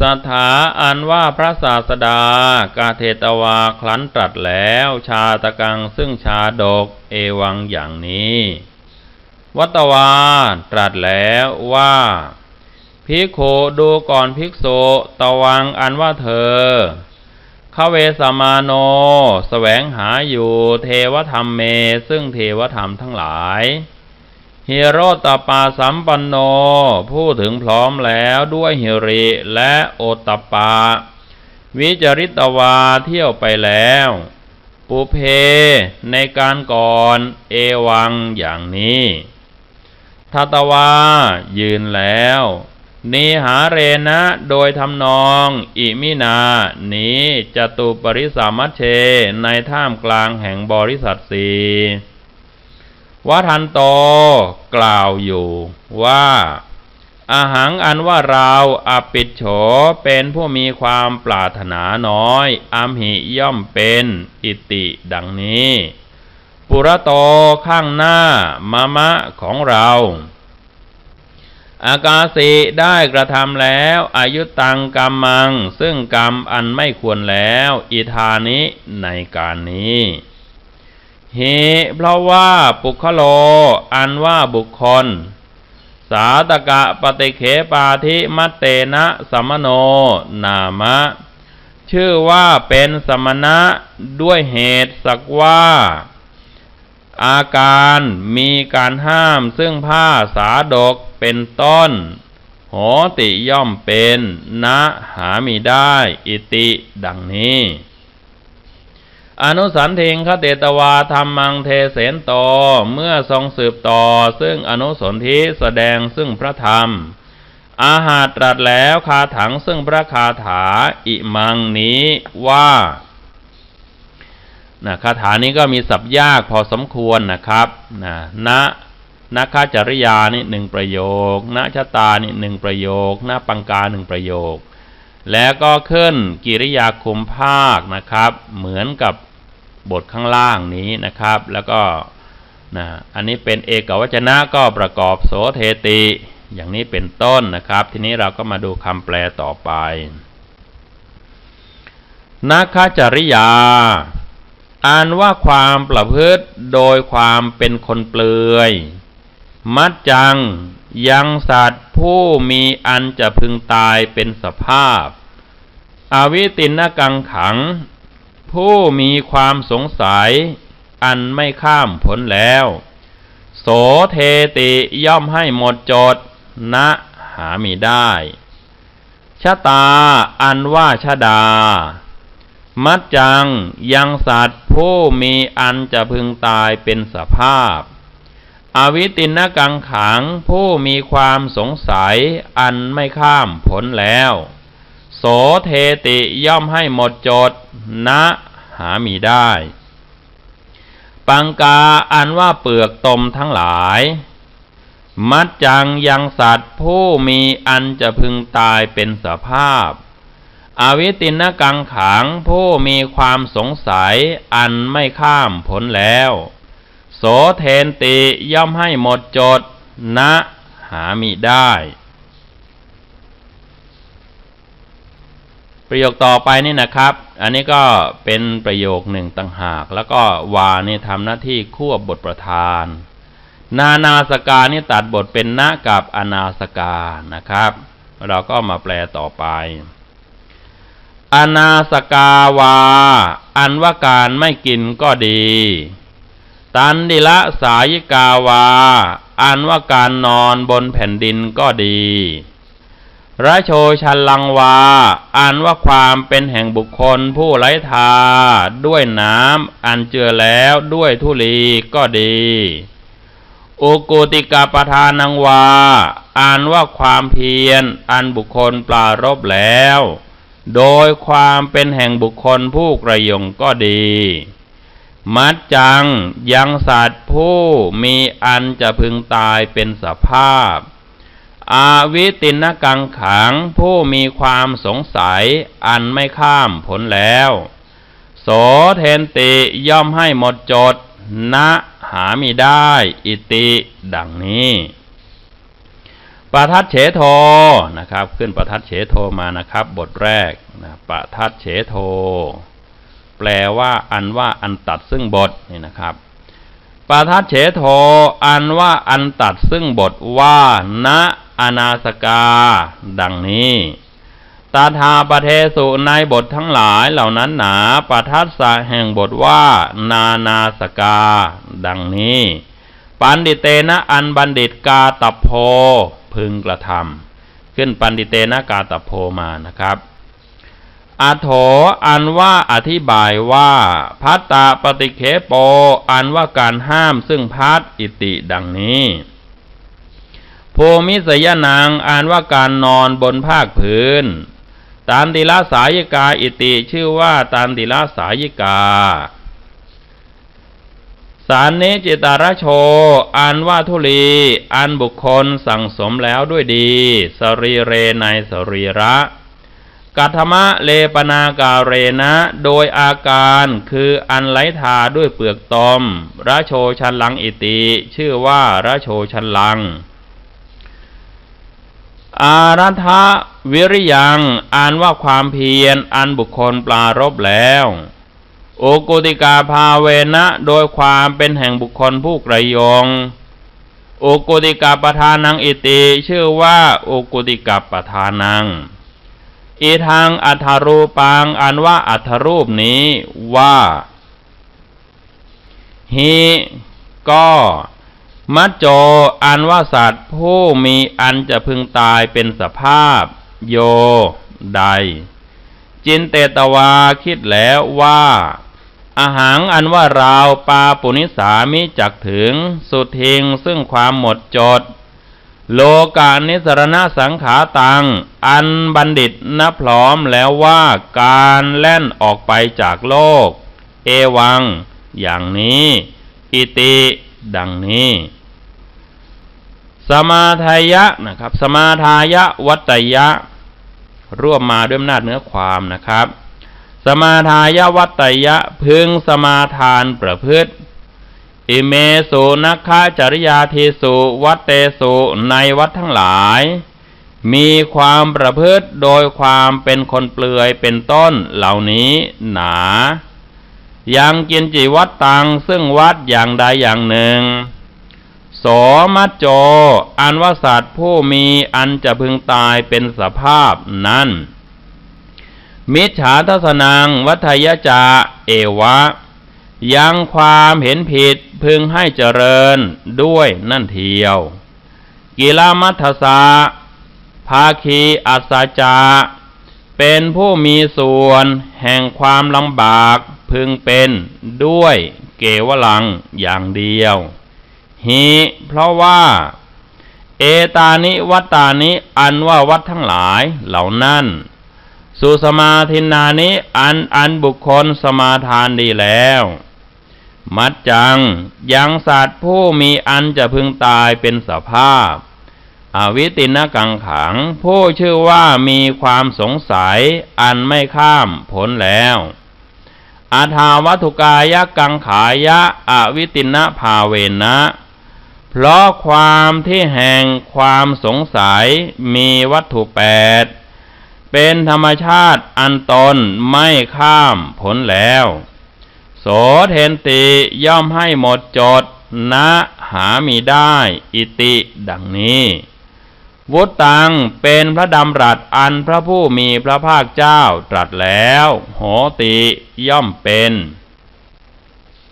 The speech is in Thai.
สถาอันว่าพระศาสดากาเทตวาคลันตรัสแล้วชาตะกังซึ่งชาดกเอวังอย่างนี้ วัตวาตรัสแล้วว่าภิกขุดูก่อนภิกษุตวังอันว่าเธอขเวสมาโนสแสวงหาอยู่เทวธรรมเม ซึ่งเทวธรรมทั้งหลาย ฮิโรตปาสัมปันโน ผู้ถึงพร้อมแล้วด้วยฮิริและโอตปา วิจริตวาเที่ยวไปแล้ว ปุเพในการก่อนเอวังอย่างนี้ทัตวายืนแล้วนีหาเรนะ โดยทำนอง อิมินา นี้จตุปริสามัชเช ในท่ามกลางแห่งบริษัทสี วัทันโตกล่าวอยู่ว่าอาหังอันว่าเราอปิดโฉเป็นผู้มีความปรารถนาน้อยอัมหิย่อมเป็นอิติดังนี้ ปุระโตข้างหน้ามะมะของเรา อากาสิได้กระทำแล้วอายุตังกรรมัง ซึ่งกรรมอันไม่ควรแล้ว อิธานิในการนี้ เหเพราะว่าปุคโล อันว่าบุคคล สาตกะปฏิเขปาธิมัตเตนะสมโน นามะ ชื่อว่าเป็นสมณะด้วยเหตุสักว่า อาการมีการห้ามซึ่งผ้าสาดกเป็นต้นโหติย่อมเป็น นะหามีได้ อิติดังนี้ อนุสันทิงคเตตวาธรรมังเทเสนโตเมื่อทรงสืบต่อ ซึ่งอนุสนธิแสดงซึ่งพระธรรม อาหารตรัสแล้วคาถังซึ่งพระคาถาอิมังนี้ว่านะคาถานี้ก็มีสับยากพอสมควรนะครับนะนะนาคาจริยานี่หนึ่งประโยคนาชะตานี่หนึ่งประโยคนาปังกาหนึ่งประโยค แล้วก็ขึ้นกิริยาคุมภาคนะครับ เหมือนกับ บทข้างล่างนี้นะครับ แล้วก็นะอันนี้เป็นเอกวจนะก็ประกอบโสเทติ อย่างนี้เป็นต้นนะครับ ทีนี้เราก็มาดูคำแปลต่อไปนาคาจริยา อ่านว่าความประพฤติโดยความเป็นคนเปลือย มัดจัง ยังสัตว์ผู้มีอันจะพึงตายเป็นสภาพ อวิตินกังขัง ผู้มีความสงสัย อันไม่ข้ามผลแล้ว โสเทติย่อมให้หมดจดณหามีได้ชะตาอันว่าชะดา มัดจังยังสัตว์ผู้มีอันจะพึงตายเป็นสภาพ อวิตินกังขังผู้มีความสงสัยอันไม่ข้ามผลแล้ว โสเทติย่อมให้หมดจดณหามีได้ ปังกาอันว่าเปลือกตมทั้งหลาย มัดจังยังสัตว์ผู้มีอันจะพึงตายเป็นสภาพ อวิตินกังขังผู้มีความสงสัยอันไม่ข้ามผลแล้ว โสเทนติย่อมให้หมดจดณหามิได้ ประโยคต่อไปนี่นะครับ อันนี้ก็เป็นประโยคหนึ่งต่างหาก แล้วก็วานี่ทำหน้าที่ควบบทประธาน นานาสกานี่ตัดบทเป็นนากับอนาสกานะครับ เราก็มาแปลต่อไป อนาสกาวา อันว่าการไม่กินก็ดี ตันดิละสายิกาวา อันว่าการนอนบนแผ่นดินก็ดี ระโชชันลังวาอันว่าความเป็นแห่งบุคคลผู้ไร้ทา ด้วยน้ำอันเจือแล้วด้วยทุลีก็ดีอุกุติกาปทานังวา อ่านว่าความเพียร อันบุคคลปลารบแล้ว โดยความเป็นแห่งบุคคลผู้กระยงก็ดี มัดจังยังสัตว์ผู้มีอันจะพึงตายเป็นสภาพ อาวิตินกังขังผู้มีความสงสัยอันไม่ข้ามผลแล้ว โสเทนติย่อมให้หมดจดณหามีได้อิติดังนี้ปะทัดเฉโทนะครับ ขึ้นปะทัดเฉโทมานะครับ บทแรกนะปะทัดเฉโท แปลว่าอันว่าอันตัดซึ่งบทนี่นะครับปะทัดเฉโท อันว่าอันตัดซึ่งบทว่าณ อนาสกา ดังนี้ตาทาปเทสุในบททั้งหลายเหล่านั้นหนาปทัสสะแห่งบทว่า นานาสกา ดังนี้ ปันดิเตนะอันบัณฑิตกาตโพพึงกระทำขึ้นปันดิเตนะกาตโพมานะครับอาโถอันว่าอธิบายว่าพัตตาปฏิเคโป อันว่าการห้ามซึ่งพัดอิติดังนี้ ภูมิสยนางอ่านว่าการนอนบนภาคพื้น ตานติลาสายิกาอิติชื่อว่าตานติลาสายิกา สารเนจิตารโชอันว่าทุลีอันบุคคลสั่งสมแล้วด้วยดี สรีเรในสรีระกัตมะเลปนาการเรนะ โดยอาการคืออันไหลทาด้วยเปลือกตอมระโชชันลังอิติ ชื่อว่าระโชชันลัง อารัฐวิริยังอ่านว่าความเพียรอันบุคคลปลารบแล้ว โอกุติกาภาเวนะโดยความเป็นแห่งบุคคลผู้กระยงโอกุติกาปทานังอิติชื่อว่าโอกุติกาปทานังอีทางอัทรูปังอันว่าอัทรูปนี้ว่าฮีก็ มัจโจอันว่าสัตว์ผู้มีอันจะพึงตายเป็นสภาพ โย ใด จินเตตวาคิดแล้วว่าอาหารอันว่าเราปาปุนิสามิจักถึง สุทิงซึ่งความหมดจด โลกานิสรณะสังขาตัง อันบัณฑิตนับพร้อมแล้วว่าการแล่นออกไปจากโลก เอวัง อย่างนี้ อิติ ดังนี้ สมาทายะนะครับ สมาทายะวัตยะ ร่วมมาด้วยอำนาจเนื้อความนะครับ สมาทายะวัตยะพึงสมาทานประพฤติอิเมสุนักขจริยาทีสุวัตเตสุในวัดทั้งหลาย มีความประพฤติโดยความเป็นคนเปลือยเป็นต้นเหล่านี้หนา ยังกินจิวัดตังซึ่งวัดอย่างใดอย่างหนึ่ง สมัจโจ อันวสัตว์ผู้มีอันจะพึงตายเป็นสภาพนั้น มิจฉาทัศนัง วัทยจา เอวะ ยังความเห็นผิดพึงให้เจริญด้วยนั่นเทียว กิลามัทสาภาคีอัสจา เป็นผู้มีส่วนแห่งความลำบากพึงเป็นด้วยเกวลังอย่างเดียว หิเพราะว่า เอตานิวัตตานิอันว่าวัดทั้งหลายเหล่านั้นสุสมาทินานิอันอันบุคคลสมาทานดีแล้ว มัดจังยังสัตว์ผู้มีอันจะพึงตายเป็นสภาพ อวิตินกังขัง ผู้ชื่อว่ามีความสงสัยอันไม่ข้ามผลแล้วอาทาวัตุกายกังขายะอวิตินะภาเวนะ เพราะความที่แห่งความสงสัยมีวัตถุแปดเป็นธรรมชาติอันตนไม่ข้ามผลแล้ว โสเทนติย่อมให้หมดจดนะหามีได้อิติดังนี้ วุตังเป็นพระดำรัสอันพระผู้มีพระภาคเจ้าตรัสแล้ว โหติย่อมเป็น